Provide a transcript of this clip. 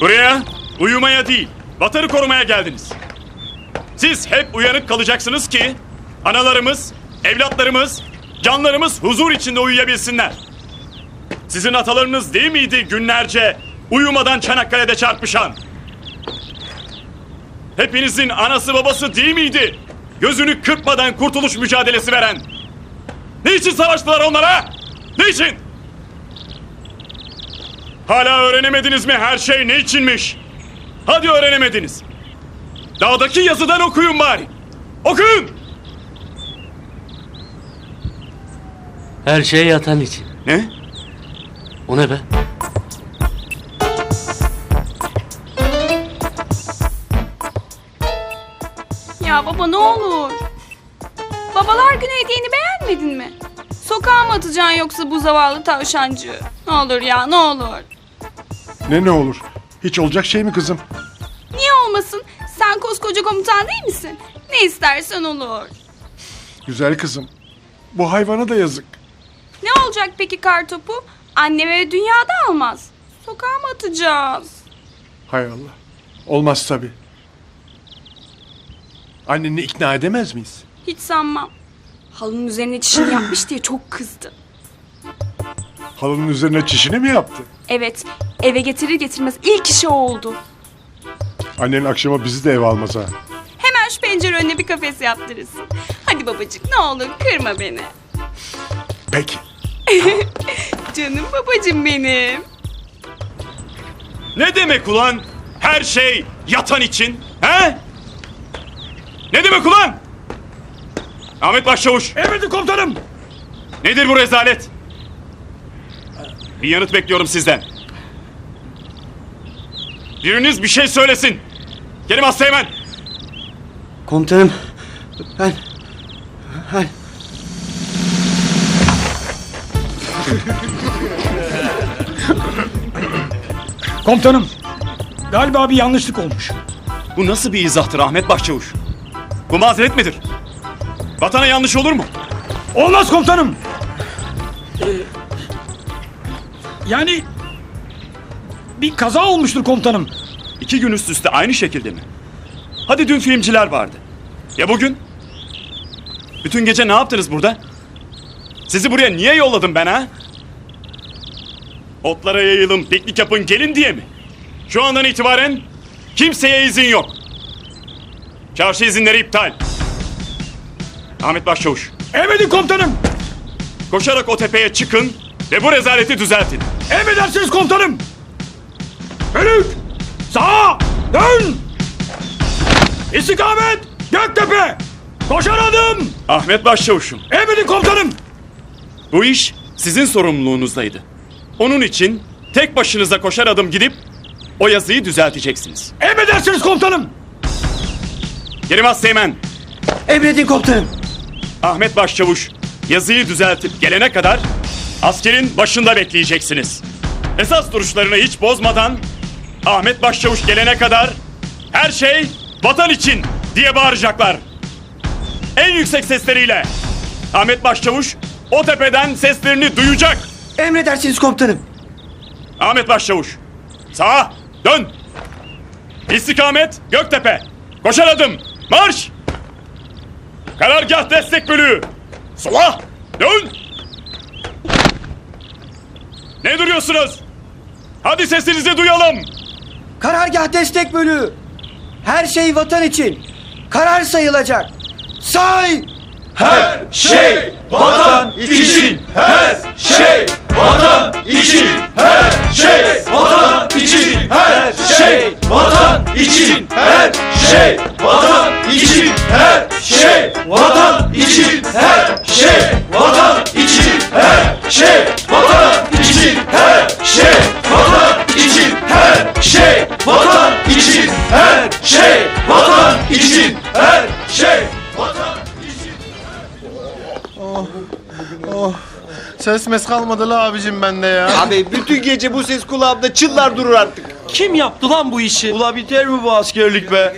Buraya uyumaya değil, vatanı korumaya geldiniz. Siz hep uyanık kalacaksınız ki analarımız, evlatlarımız, canlarımız huzur içinde uyuyabilsinler. Sizin atalarınız değil miydi günlerce uyumadan Çanakkale'de çarpışan? Hepinizin anası babası değil miydi? Gözünü kırpmadan kurtuluş mücadelesi veren. Niçin savaştılar onlara? Niçin? Hala öğrenemediniz mi her şey ne içinmiş? Hadi öğrenemediniz. Dağdaki yazıdan okuyun bari. Okuyun. Her şey yatan için. Ne? O ne be? Ya baba ne olur. Babalar günü hediyeni beğenmedin mi? Sokağa mı atacaksın yoksa bu zavallı tavşancığı? Ne olur ya ne olur. Ne ne olur? Hiç olacak şey mi kızım? Niye olmasın? Sen koskoca komutan değil misin? Ne istersen olur. Güzel kızım. Bu hayvana da yazık. Ne olacak peki kartopu? Anne ve dünyada almaz. Sokağa mı atacağız? Hay Allah. Olmaz tabii. Anneni ikna edemez miyiz? Hiç sanmam. Halının üzerine çişini yapmış diye çok kızdı. Halının üzerine çişini mi yaptı? Evet, eve getirir getirmez ilk işi o oldu. Annen akşama bizi de eve almaz ha. Hemen şu pencere önüne bir kafes yaptırırsın. Hadi babacık ne olur kırma beni. Peki. Canım babacım benim. Ne demek ulan? Her şey yatan için. He? Ne demek ulan? Ahmet Başçavuş. Emredin komutanım. Nedir bu rezalet? Bir yanıt bekliyorum sizden. Biriniz bir şey söylesin. Kerim Asteğmen. Komutanım. Ben... Ben... Komutanım. Galiba bir yanlışlık olmuş. Bu nasıl bir izahtır Ahmet Başçavuş? Bu mazeret midir? Vatana yanlış olur mu? Olmaz komutanım. Ee, yani bir kaza olmuştur komutanım. İki gün üst üste aynı şekilde mi? Hadi dün filmciler vardı. Ya bugün? Bütün gece ne yaptınız burada? Sizi buraya niye yolladım ben ha? Otlara yayılın, piknik yapın, gelin diye mi? Şu andan itibaren kimseye izin yok. Çarşı izinleri iptal. Ahmet Başçavuş, Emredin komutanım. koşarak o tepeye çıkın ve bu rezaleti düzeltin. Emredersiniz komutanım. Bölük. Sağa. Dön. İstikamet. Göktepe. Koşar adım. Ahmet Başçavuş'um, Emredin komutanım. bu iş sizin sorumluluğunuzdaydı. Onun için tek başınıza koşar adım gidip o yazıyı düzelteceksiniz. Emredersiniz komutanım. Kerim Asteğmen, Emredin komutanım. Ahmet Başçavuş yazıyı düzeltip gelene kadar askerin başında bekleyeceksiniz. Esas duruşlarını hiç bozmadan Ahmet Başçavuş gelene kadar her şey vatan için diye bağıracaklar. En yüksek sesleriyle Ahmet Başçavuş o tepeden seslerini duyacak. Emredersiniz komutanım. Ahmet Başçavuş sağa dön. İstikamet Göktepe. Koşar adım marş. Karargah destek bölüğü. Sola dön. Ne duruyorsunuz? Hadi sesinizi duyalım. Karargah destek bölüğü. Her şey vatan için. Karar sayılacak. Say! Her şey vatan için. Her şey vatan için. Her şey vatan için. Her şey vatan için. Her şey vatan için. Her şey vatan Ses mes kalmadı la abicim bende ya. Abi bütün gece bu ses kulağımda çıllar durur artık. Kim yaptı lan bu işi? Ula biter mi bu askerlik be?